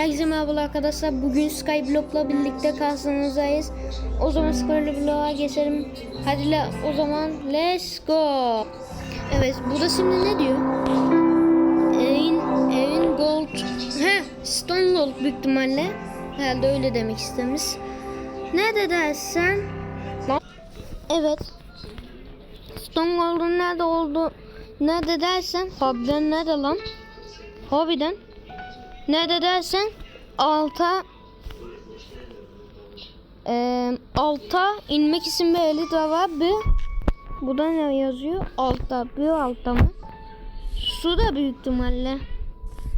Herkese merhaba arkadaşlar. Bugün Skyblock'la birlikte karşınızdayız. O zaman Skyblock'a geçelim. Hadi la, o zaman let's go. Evet, burada şimdi ne diyor? Evin, evin gold. He, stone gold büyük ihtimalle. Herhalde öyle demek istemiş. Nerede dersen? Evet. Stone Gold'un nerede oldu? Nerede dersen? Harbiden nerede lan? Harbiden. Nerede dersen alta e, alta inmek için eli de var. Bir burada ne yazıyor? Altta. Bir altta mı? Su da büyük ihtimalle.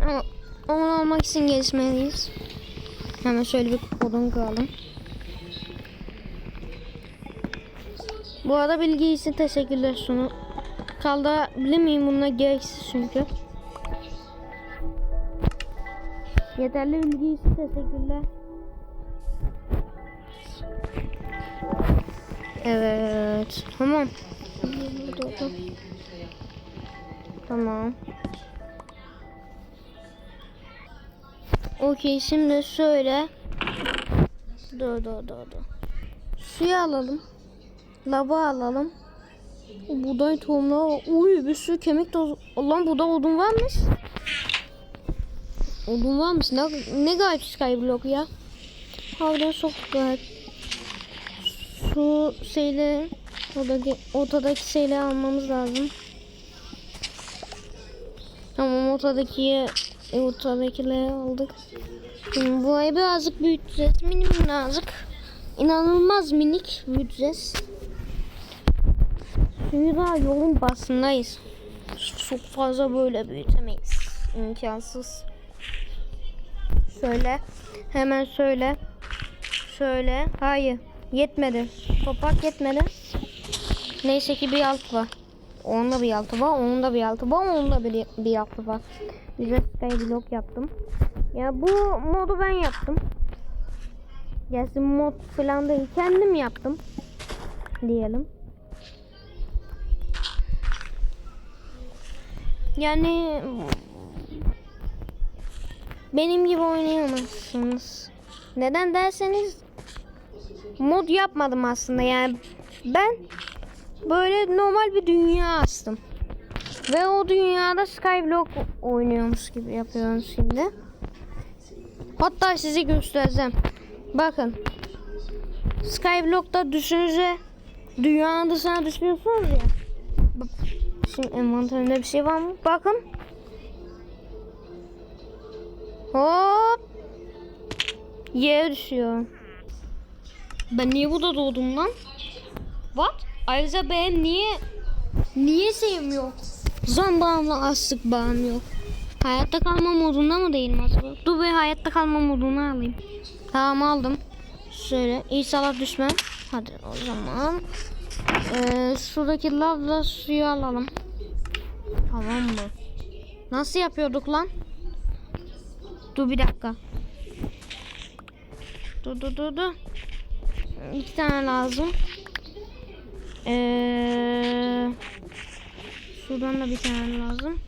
Ama onu almak için geçmeliyiz. Hemen şöyle bir kodunu kıralım. Bu arada bilgi için teşekkürler sunu. Kaldırabilir miyim bununla gereksiz çünkü. Yeterli bilgi teşekkürler. Evet. Tamam. Tamam. Okey şimdi şöyle. Dur dur dur dur. Suyu alalım. Lava alalım. Buğday tohumları. Uy bir sürü kemik tozu. Lan burada odun varmış. Odun varmış. Ne, ne gayet skyblock ya. Harbiden çok gayet. Su şeyleri oradaki, ortadaki şeyleri almamız lazım. Tamam ortadaki e, ortadakileri aldık. Şimdi burayı birazcık büyüteceğiz. Minim birazcık. İnanılmaz minik büyüteceğiz. Çünkü daha yolun basındayız. Çok fazla böyle büyütemeyiz. İmkansız. Şöyle. Hemen şöyle. Şöyle. Hayır. Yetmedi. Toprak yetmedi. Neyse ki bir alt var. Onun da bir altı var. Onun da bir altı var. Onun da bir, bir altı var. Bize skyblock yaptım. Ya bu modu ben yaptım. Gerçi mod falan değil. Kendim yaptım. Diyelim. Yani benim gibi oynayamazsınız. Neden derseniz mod yapmadım aslında yani ben böyle normal bir dünya astım. Ve o dünyada Skyblock oynuyormuş gibi yapıyorum şimdi. Hatta size göstereceğim. Bakın. Skyblock'ta düşünce dünyanın dışına düşüyorsunuz ya. Bak, Şimdi envanterimde bir şey var mı? Bakın. Hop. Yere düşüyor. Ben niye burada doğdum lan? What? Ayrıca ben niye niye şeyim yok? Zan bağımla açlık bağım yok. Hayatta kalma modunda mı değilim acaba? Dur bir hayatta kalma modunu alayım. Tamam aldım. Şöyle inşallah düşmem. Hadi o zaman. Ee, şuradaki lavla suyu alalım. Tamam mı? Nasıl yapıyorduk lan? Dur bir dakika. Dur dur dur dur. İki tane lazım. Ee, şuradan da bir tane lazım.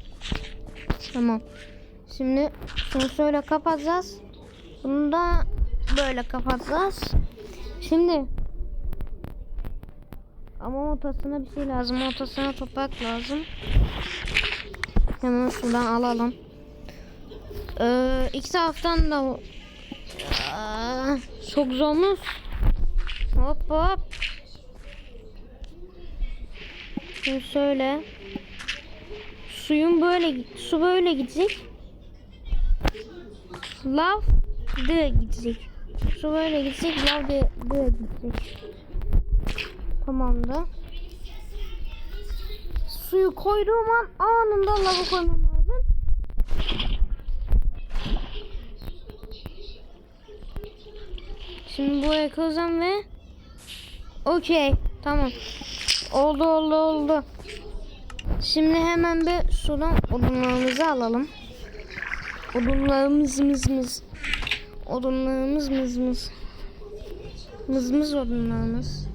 Tamam. Şimdi şöyle kapatacağız. Bunu da böyle kapatacağız. Şimdi ama ortasına bir şey lazım. Ortasına toprak lazım. Hemen şuradan alalım. Ee, iki taraftan da Aa, çok zormuş. Hop hop. Şimdi şöyle. Suyun böyle su böyle gidecek. Lav direkt gidecek. Su böyle gidecek, lav direkt gidecek. Tamamdır. Suyu koyduğum an anında lava koymam lazım. Şimdi buraya koyacağım ve okey tamam. Oldu oldu oldu. Şimdi hemen bir sudan odunlarımızı alalım. Odunlarımız mız mız. Odunlarımız mız mız. Mız mız odunlarımız.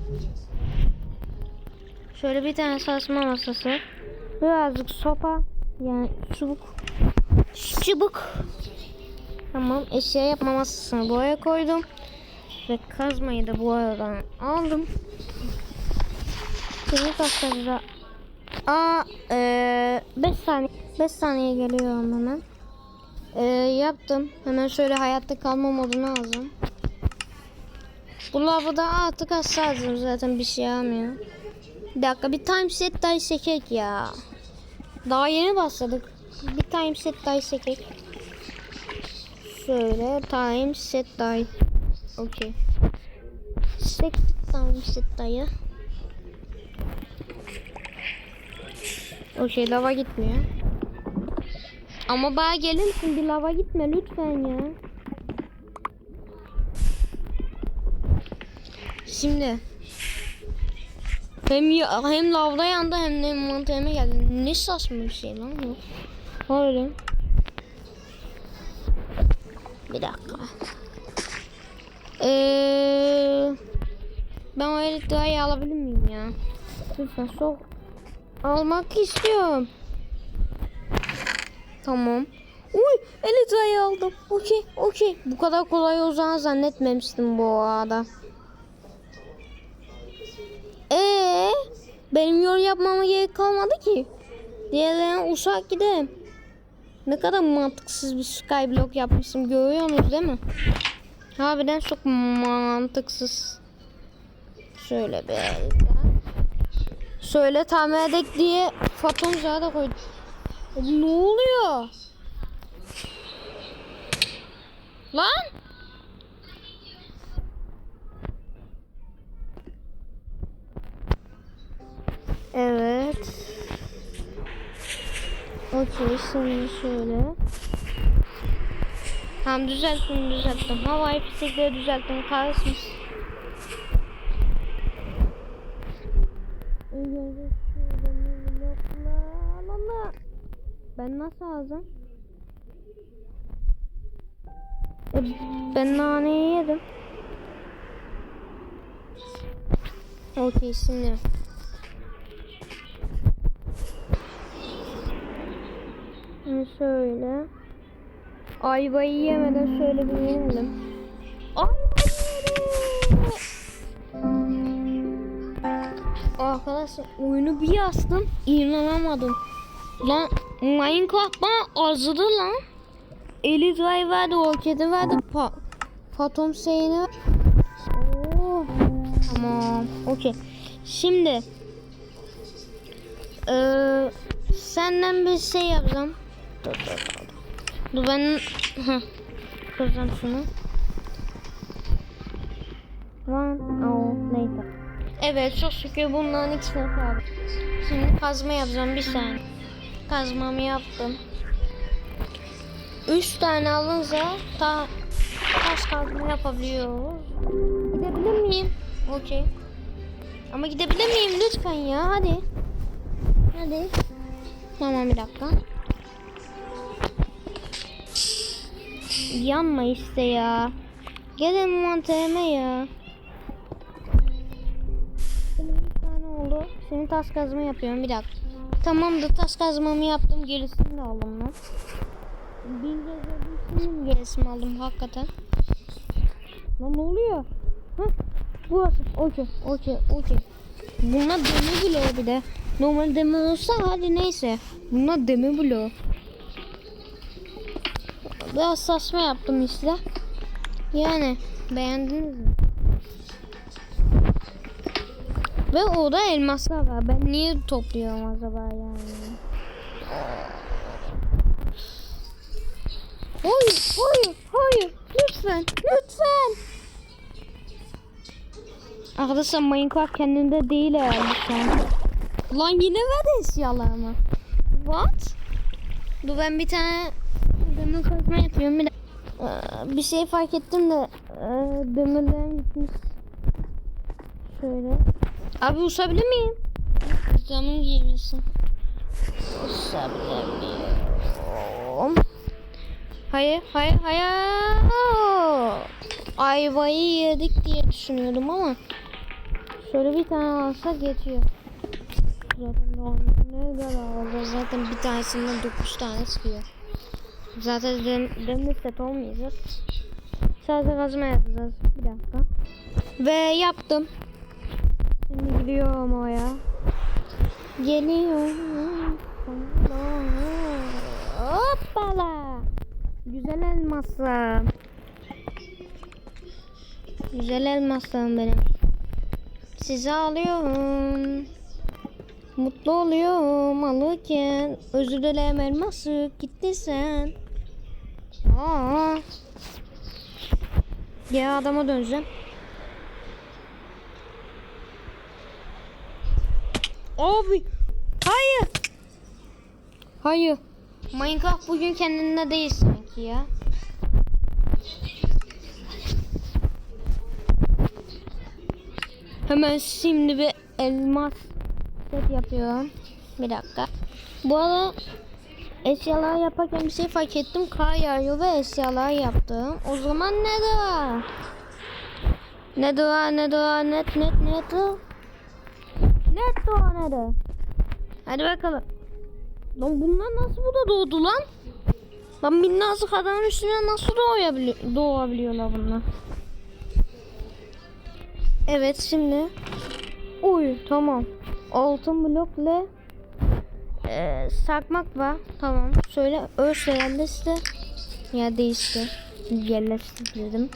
Şöyle bir tane saçma masası. Birazcık sopa. Yani çubuk. Çubuk. Tamam eşya yapma masasını buraya koydum. Ve kazmayı da bu aradan aldım. Şimdi taşları Aa, 5 saniye 5 saniye geliyorum hemen. Ee, yaptım. Hemen şöyle hayatta kalma modunu alacağım. Bu lavada artık hassasım zaten bir şey almıyor. Bir dakika bir time set daha çekek ya. Daha yeni başladık. Bir time set daha çekek. Şöyle time set die. Okey. Time set dayı. Okey lava gitmiyor. Ama bana gelir misin bir lava gitme lütfen ya. Şimdi hem hem lavda yandı hem de mantığıma geldi. Ne saçma bir şey lan bu. Öyle. Bir dakika. Ee, ben o elektriği alabilir miyim ya? Lütfen sok. Almak istiyorum. Tamam. Uy elektriği aldım. Okey okey. Bu kadar kolay olacağını zannetmemiştim bu arada. Ee, benim yol yapmama gerek kalmadı ki. Diğerlerine uçak gidelim. Ne kadar mantıksız bir skyblock yapmışım görüyorsunuz değil mi? Harbiden çok mantıksız. Şöyle bir Şöyle tamir edek diye foton da koydum. Ne oluyor? Lan? Evet. Okey şimdi şöyle. Tamam düzelttim düzelttim. Havai fişekleri düzelttim. Kahretsin. Ben nasıl? E, ben naneyi yedim. Okey. Şimdi şöyle. Ayvayı yemeden şöyle bir yedim. Arkadaşlar oyunu bir yazdım. inanamadım. Lan Minecraft bana azıdı lan. Eli drive verdi, roketi verdi. Pa Fatom şeyini Oo. Tamam. Okey. Şimdi ee, senden bir şey yapacağım. Dur dur dur. Dur ben Heh. kıracağım şunu. One oh later. Evet çok şükür bunların ikisini kaldı. Şimdi kazma yapacağım bir saniye. Kazmamı yaptım. Üç tane alınca ta taş kazma yapabiliyoruz. Gidebilir miyim? Okey. Ama gidebilir miyim lütfen ya hadi. Hadi. Tamam bir dakika. Yanma işte ya. Gelin mantığıma ya. Bir tane oldu. Şimdi taş kazma yapıyorum bir dakika. Tamamdır taş kazmamı yaptım. Gerisini de aldım lan. Bin gezedim gerisini aldım hakikaten. Lan ne oluyor? Hah burası. Okey okey okey. Buna demir bloğu bir de. Normal demir olsa hadi neyse. Buna demir bloğu. Biraz saçma yaptım işte. Yani beğendiniz mi? Ve orada elmaslar var. Ben niye topluyorum acaba yani? Hayır, hayır, hayır. Lütfen, lütfen. Arkadaşlar Minecraft kendinde değil herhalde şu an. Lan yine ver eşyalarımı. What? Dur ben bir tane demir kazma yapıyorum. Bir, de, Ee, bir şey fark ettim de ee, demirlerim gitmiş. Şöyle. Abi usabilir miyim? Camın giymesin. Usabilir miyim? Hayır, hayır, hayır. Ayvayı yedik diye düşünüyordum ama şöyle bir tane alsak yetiyor. Zaten ne kadar oldu? Zaten bir tanesinden 9 tane çıkıyor. Zaten dem demir set olmayacağız. Sadece kazma yapacağız. Bir dakika. Ve yaptım. Şimdi gidiyorum oraya. Geliyorum. Hoppala. Güzel elmasım. Güzel elmasım benim. Sizi alıyorum. Mutlu oluyorum alırken. Özür dilerim elması gitti sen. Aa. Ya adama döneceğim. Abi. Hayır. Hayır. Minecraft bugün kendinde değil sanki ya. Hemen şimdi bir elmas set yapıyorum. Bir dakika. Bu arada eşyalar yaparken bir şey fark ettim. Kar yağıyor ve eşyalar yaptım. O zaman ne de Ne de ne de net net net de Net de ne de Hadi bakalım. Lan bunlar nasıl burada doğdu lan? Lan minnacık adamın üstüne nasıl doğabiliyor, doğabiliyorlar bunlar? Evet şimdi. Uy tamam. Altın blokla e, sarkmak var. Tamam. Şöyle örsle yerleşti. Ya değişti. Yerleştirdim.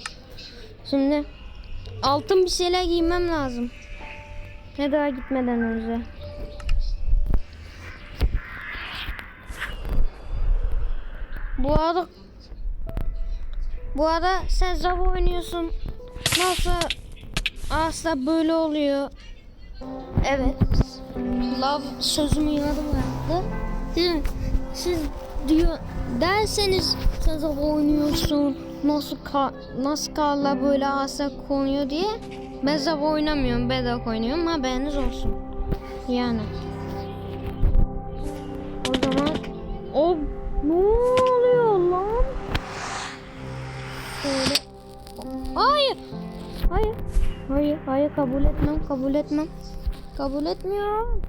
Şimdi altın bir şeyler giymem lazım. Ne daha gitmeden önce. Bu arada bu arada sen Zava oynuyorsun. Nasıl asla böyle oluyor. Evet. Love sözümü yarım bıraktı. Siz, siz diyor derseniz sen oynuyorsun. Nasıl ka, nasıl karla böyle asla konuyor diye. Ben Zava oynamıyorum. Bedrock oynuyorum. Haberiniz olsun. Yani. O zaman o ne oluyor lan? Şöyle. Hayır. Hayır. Hayır, hayır kabul etmem, kabul etmem. Kabul etmiyorum.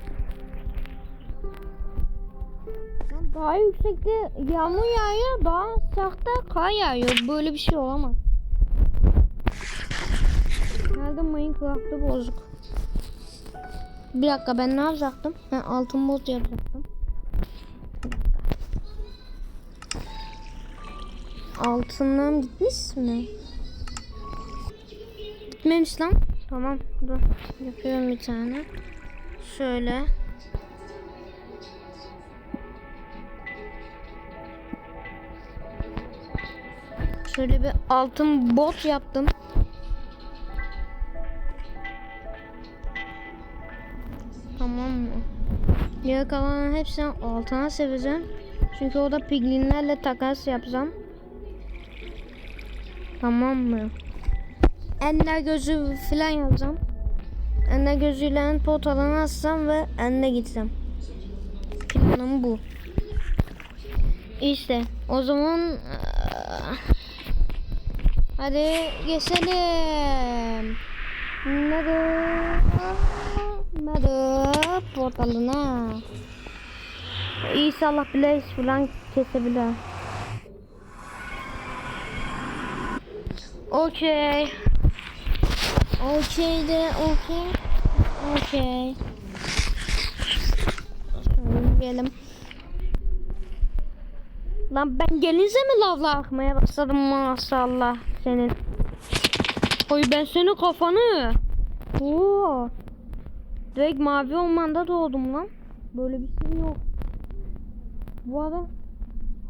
Lan Daha yüksekte yağmur yağıyor, daha sahte kar yağıyor. Böyle bir şey olamaz. Nerede Minecraft'ı bozuk. Bir dakika ben ne yapacaktım? Ha, altın boz yapacaktım. Altınlarım gitmiş mi? Gitmemiş lan. Tamam dur. Yapıyorum bir tane. Şöyle. Şöyle bir altın bot yaptım. Tamam mı? Geri kalan hepsini altına seveceğim. Çünkü orada piglinlerle takas yapacağım. Tamam mı? Ender gözü falan yazacağım. Ender gözüyle en portalını açsam ve ende gitsem. Planım bu. İşte o zaman hadi geçelim. Nether, Nether portalına. İnşallah Blaze falan kesebilir. Okey. Okey de okey. Okey. Diyelim. Lan ben gelince mi lavla akmaya başladım maşallah senin. Oy ben senin kafanı. Oo. Direkt mavi ormanda doğdum lan. Böyle bir şey yok. Bu arada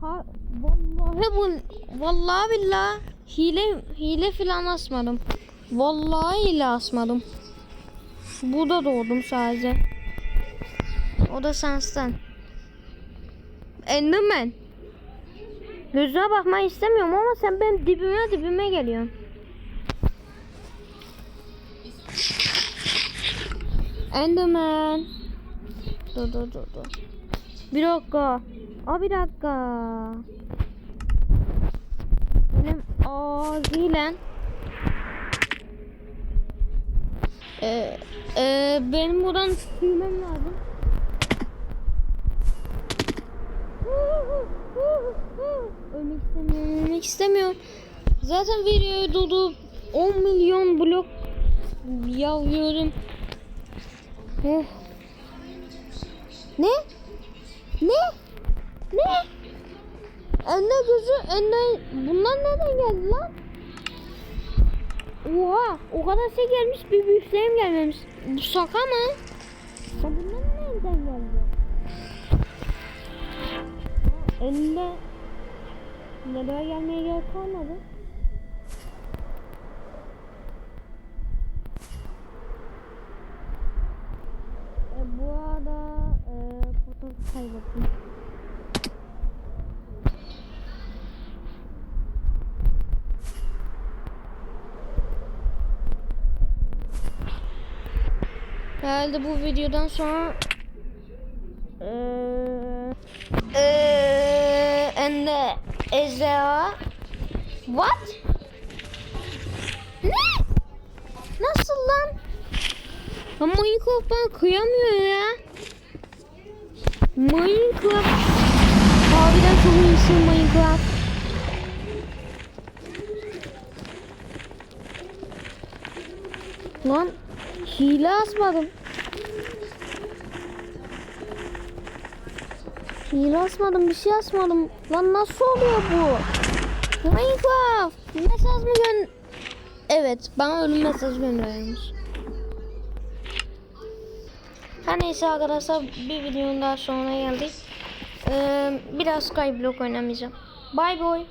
ha vallahi bu vallahi billahi hile hile filan asmadım. Vallahi hile asmadım. Burada doğdum sadece. O da sensten. Enderman. Gözüne bakmayı istemiyorum ama sen benim dibime dibime geliyorsun. Enderman. Dur dur dur dur. Bir dakika. Aa bir dakika. Benim acilen ee, ee, benim buradan tüymem lazım. ölmek istemiyorum, ölmek istemiyorum. Zaten videoyu durdurup 10 milyon blok yazıyorum. Oh. Ne? Ne? Ne? Ender gözü, Ender... Bunlar nereden geldi lan? Oha! O kadar şey gelmiş, bir büyüklerim gelmemiş. Bu şaka mı? Ya bunlar nereden geldi? Elinde... Nereye gelmeye gerek kalmadı. E, bu arada e, fotoğrafı kaybettim. Herhalde bu videodan sonra eee eee ende ejderha what? Ne? Nasıl lan? Minecraft bana kıyamıyor ya. Minecraft. Harbiden çok iyisin Minecraft. Lan hile asmadım. Hile asmadım bir şey asmadım. Lan nasıl oluyor bu? Minecraft mesaj mı gön... Evet bana ölüm mesajı göndermiş. Her neyse arkadaşlar bir videonun daha sonuna geldik. Ee, biraz Skyblock oynamayacağım. Bye bye.